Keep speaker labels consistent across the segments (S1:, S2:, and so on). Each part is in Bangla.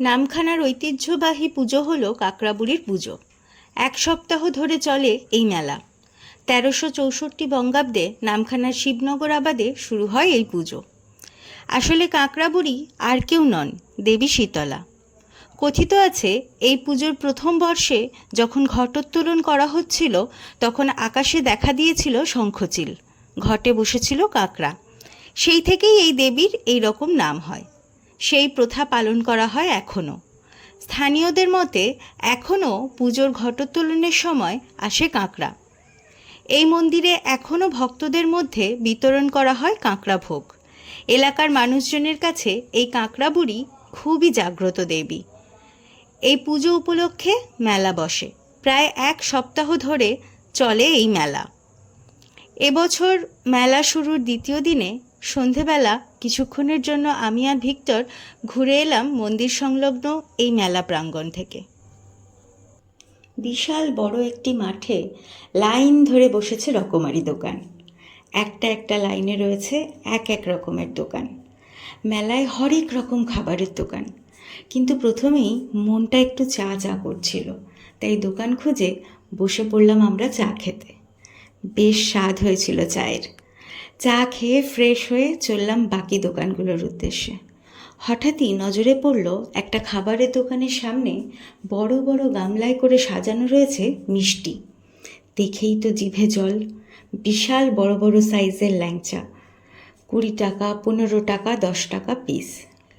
S1: নামখানার ঐতিহ্যবাহী পুজো হলো কাকড়াবুড়ির পুজো। এক সপ্তাহ ধরে চলে এই মেলা। তেরোশো চৌষট্টি বঙ্গাব্দে নামখানার শিবনগর আবাদে শুরু হয় এই পুজো। আসলে কাঁকড়াবুড়ি আর কেউ নন, দেবী শীতলা। কথিত আছে, এই পুজোর প্রথম বর্ষে যখন ঘটোত্তোলন করা হচ্ছিল, তখন আকাশে দেখা দিয়েছিল শঙ্খচিল। ঘটে বসেছিল কাঁকড়া। সেই থেকেই এই দেবীর এই রকম নাম হয়। সেই প্রথা পালন করা হয় এখনও স্থানীয়দের মতে এখনও পুজোর ঘটোত্তোলনের সময় আসে কাঁকড়া। এই মন্দিরে এখনও ভক্তদের মধ্যে বিতরণ করা হয় কাঁকড়া ভোগ। এলাকার মানুষজনের কাছে এই কাঁকড়া বুড়ি খুবই জাগ্রত দেবী। এই পুজো উপলক্ষে মেলা বসে। প্রায় এক সপ্তাহ ধরে চলে এই মেলা। এবছর মেলা শুরুর দ্বিতীয় দিনে সন্ধেবেলা কিছুক্ষণের জন্য আমি আর ভিক্টর ঘুরে এলাম মন্দির সংলগ্ন এই মেলা প্রাঙ্গণ থেকে। বিশাল বড় একটি মাঠে লাইন ধরে বসেছে রকমারি দোকান। একটা একটা লাইনে রয়েছে এক এক রকমের দোকান। মেলায় হরেক রকম খাবারের দোকান। কিন্তু প্রথমেই মনটা একটু চা চা করছিল, তাই দোকান খুঁজে বসে পড়লাম আমরা চা খেতে। বেশ স্বাদ হয়েছিল চায়ের। চা খেয়ে ফ্রেশ হয়ে চললাম বাকি দোকানগুলোর উদ্দেশ্যে। হঠাৎই নজরে পড়ল একটা খাবারের দোকানের সামনে বড় বড় গামলায় করে সাজানো রয়েছে মিষ্টি। দেখেই তো জিভে জল, বিশাল বড় বড় সাইজের ল্যাংচা, কুড়ি টাকা, পনেরো টাকা, দশ টাকা পিস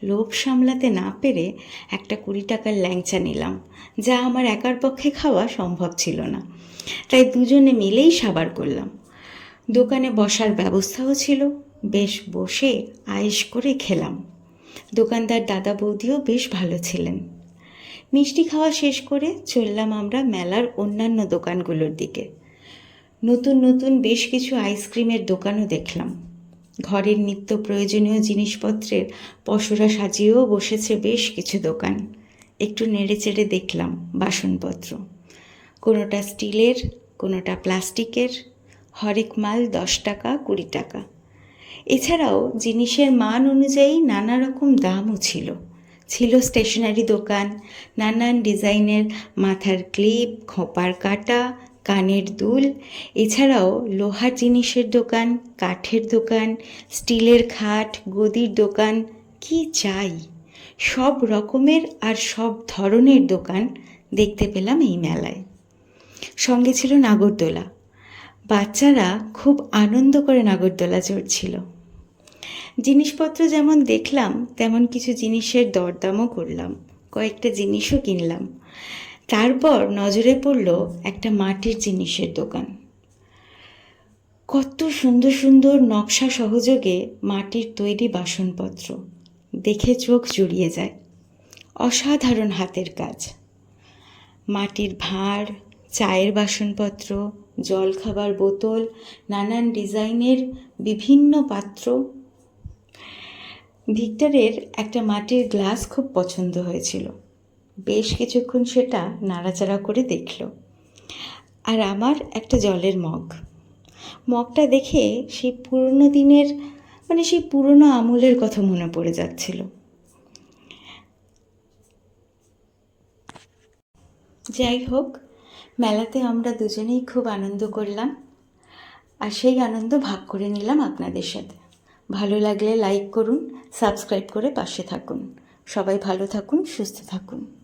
S1: লোভ সামলাতে না পেরে একটা কুড়ি টাকার ল্যাংচা নিলাম, যা আমার একার পক্ষে খাওয়া সম্ভব ছিল না। তাই দুজনে মিলেই সাবার করলাম। দোকানে বসার ব্যবস্থাও ছিল। বেশ বসে আয়েস করে খেলাম। দোকানদার দাদা বৌদিও বেশ ভালো ছিলেন। মিষ্টি খাওয়া শেষ করে চললাম আমরা মেলার অন্যান্য দোকানগুলোর দিকে। নতুন নতুন বেশ কিছু আইসক্রিমের দোকানও দেখলাম। ঘরের নিত্য প্রয়োজনীয় জিনিসপত্রের পসরা সাজিয়েও বসেছে বেশ কিছু দোকান। একটু নেড়ে চেড়ে দেখলাম বাসনপত্র। কোনোটা স্টিলের, কোনোটা প্লাস্টিকের হরেক মাল দশ টাকা, কুড়ি টাকা। এছাড়াও জিনিসের মান অনুযায়ী নানা রকম দামও ছিল। ছিল স্টেশনারি দোকান, নানান ডিজাইনের মাথার ক্লিপ খোঁপার কাটা, কানের দুল। এছাড়াও লোহার জিনিসের দোকান, কাঠের দোকান, স্টিলের খাট, গদির দোকান, কি চাই? সব রকমের আর সব ধরনের দোকান দেখতে পেলাম এই মেলায়। সঙ্গে ছিল নাগরদোলা। বাচ্চারা খুব আনন্দ করে নাগরদোলা চড়ছিল। জিনিসপত্র যেমন দেখলাম, তেমন কিছু জিনিসের দরদামও করলাম, কয়েকটা জিনিসও কিনলাম। তারপর নজরে পড়ল একটা মাটির জিনিসের দোকান। কত সুন্দর সুন্দর নকশা সহযোগে মাটির তৈরি বাসনপত্র, দেখে চোখ জুড়িয়ে যায়। অসাধারণ হাতের কাজ। মাটির ভাঁড় চায়ের বাসনপত্র জলখাবার বোতল, নানান ডিজাইনের বিভিন্ন পাত্র। ভিক্টরের একটা মাটির গ্লাস খুব পছন্দ হয়েছিল। বেশ কিছুক্ষণ সেটা নাড়াচাড়া করে দেখল। আর আমার একটা জলের মগ। মগটা দেখে সেই পুরনো দিনের মানে সেই পুরনো আমলের কথা মনে পড়ে যাচ্ছিল। যাই হোক মেলাতে আমরা দুজনেই খুব আনন্দ করলাম। আর সেই আনন্দ ভাগ করে নিলাম আপনাদের সাথে। ভালো লাগলে লাইক করুন সাবস্ক্রাইব করে পাশে থাকুন। সবাই ভালো থাকুন, সুস্থ থাকুন।